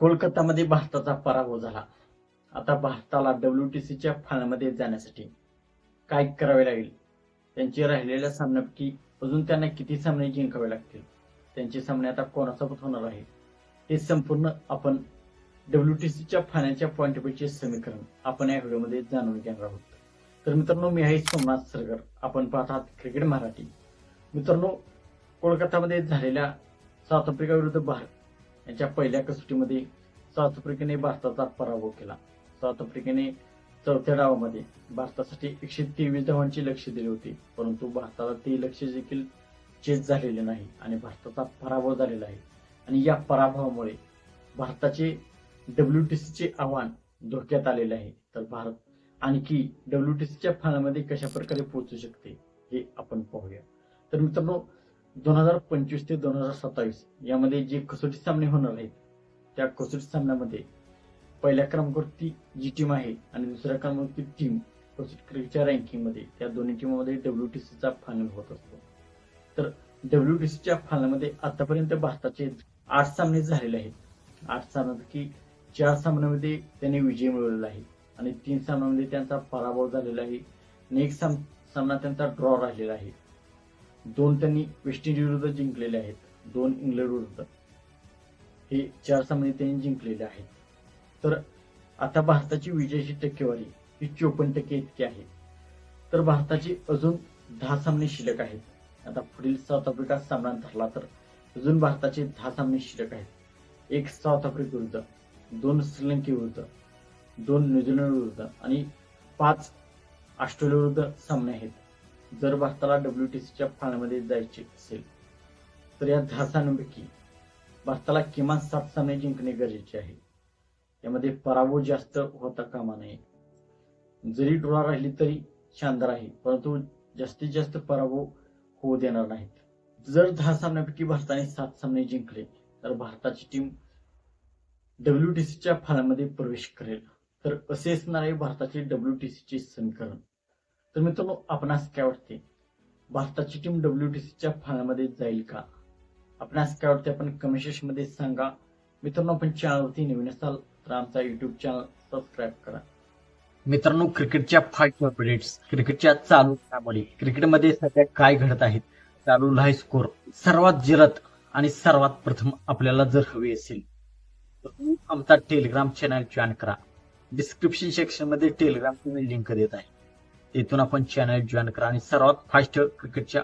कोलकातामध्ये भारताचा पराभव झाला. आता भारताला डब्ल्यू टी सीच्या फायनलमध्ये जाण्यासाठी काय करावे लागेल? त्यांची राहिलेल्या सामन्यापैकी अजून त्यांना किती सामने जिंकावे लागतील? त्यांचे सामने आता कोणासोबत होणार आहे हे संपूर्ण आपण डब्ल्यू टी सीच्या फायनलच्या पॉईंटपैकी समीकरण आपण या व्हिडिओमध्ये जाणून घेणार आहोत. तर मित्रांनो मी आहे सोमनाथ सरगर. आपण पाहत आहात क्रिकेट मराठी. मित्रांनो कोलकातामध्ये झालेल्या साऊथ आफ्रिका विरुद्ध भारत यांच्या पहिल्या कसोटीमध्ये साऊथ आफ्रिकेने भारताचा पराभव केला. साऊथ आफ्रिकेने चौथ्या डावामध्ये भारतासाठी एकशे तेवीस धावांची लक्ष दिली होती. परंतु भारताला ते लक्ष देखील चेस झालेले नाही आणि भारताचा पराभव झालेला आहे. आणि या पराभवामुळे भारताचे डब्ल्यू टी सीचे आव्हान धोक्यात आलेले आहे. तर भारत आणखी डब्ल्यू टी सीच्या फायनलमध्ये कशा प्रकारे पोहोचू शकते हे आपण पाहूया. तर मित्रांनो दोन हजार पंचवीस ते दोन हजार सत्तावीस यामध्ये जे कसोटी सामने होणार आहेत त्या कसोटी सामन्यामध्ये पहिल्या क्रमांकावरती जी टीम आहे आणि दुसऱ्या क्रमांकावरती टीम कसोटी क्रिकेटच्या रँकिंगमध्ये त्या दोन्ही टीममध्ये डब्ल्यू टी सीचा फायनल होत असतो. तर डब्ल्यू टी सीच्या फायनलमध्ये आतापर्यंत भारताचे आठ सामने झालेले आहेत. आठ सामन्यापैकी चार सामन्यामध्ये त्यांनी विजय मिळवलेला आहे आणि तीन सामन्यामध्ये त्यांचा पराभव झालेला आहे आणि एक साम सामना त्यांचा ड्रॉ राहिलेला आहे. दोन त्यांनी वेस्ट इंडिज विरुद्ध जिंकलेले आहेत. दोन इंग्लंड विरुद्ध. हे चार सामने त्यांनी जिंकलेले आहेत. तर आता भारताची विजयाची टक्केवारी ही चोपन्न टक्के इतकी आहे. तर भारताची अजून दहा सामने शिल्लक आहेत. आता पुढील साऊथ आफ्रिका सामना धरला तर अजून भारताचे दहा सामने शिल्लक आहेत. एक साऊथ आफ्रिका विरुद्ध दोन श्रीलंके विरुद्ध दोन न्यूझीलंड विरुद्ध आणि पाच ऑस्ट्रेलिया विरुद्ध सामने आहेत. जर भारताला डब्ल्यू टी सीच्या फायनलमध्ये जायचे असेल तर या दहा सामन्यांपैकी भारताला किमान सात सामने जिंकणे गरजेचे आहे. यामध्ये पराभव जास्त होता कामा नये. जरी ड्रॉ राहिली तरी शानदार आहे परंतु जास्तीत जास्त पराभव होऊ देणार नाहीत. जर दहा सामन्यापैकी भारताने सात सामने जिंकले तर भारताची टीम डब्ल्यू टी सीच्या फायनलमध्ये प्रवेश करेल. तर असे असणार आहे भारताचे डब्ल्यू टी सीचे समीकरण. तर मित्रांनो आपणास काय वाटते भारताची टीम डब्ल्यू टी सीच्या फायनलमध्ये जाईल का? आपणास काय वाटते आपण कमेंट सेक्शनमध्ये सांगा. मित्रांनो आपण चॅनलवरती नवीन असाल तर आमचा युट्यूब चॅनल सबस्क्राईब करा. मित्रांनो क्रिकेटच्या फाईट अपडेट्स क्रिकेटच्या चालू घडामोडी क्रिकेटमध्ये सध्या काय घडत आहेत चालू लाईव्ह स्कोर सर्वात जिरत आणि सर्वात प्रथम आपल्याला जर हवे असेल तर आमचा टेलिग्राम चॅनल जॉईन करा. डिस्क्रिप्शन सेक्शनमध्ये टेलिग्रामची मी लिंक देत आहे. तिथून आपण चॅनल जॉईन करा आणि सर्वात फास्ट क्रिकेटच्या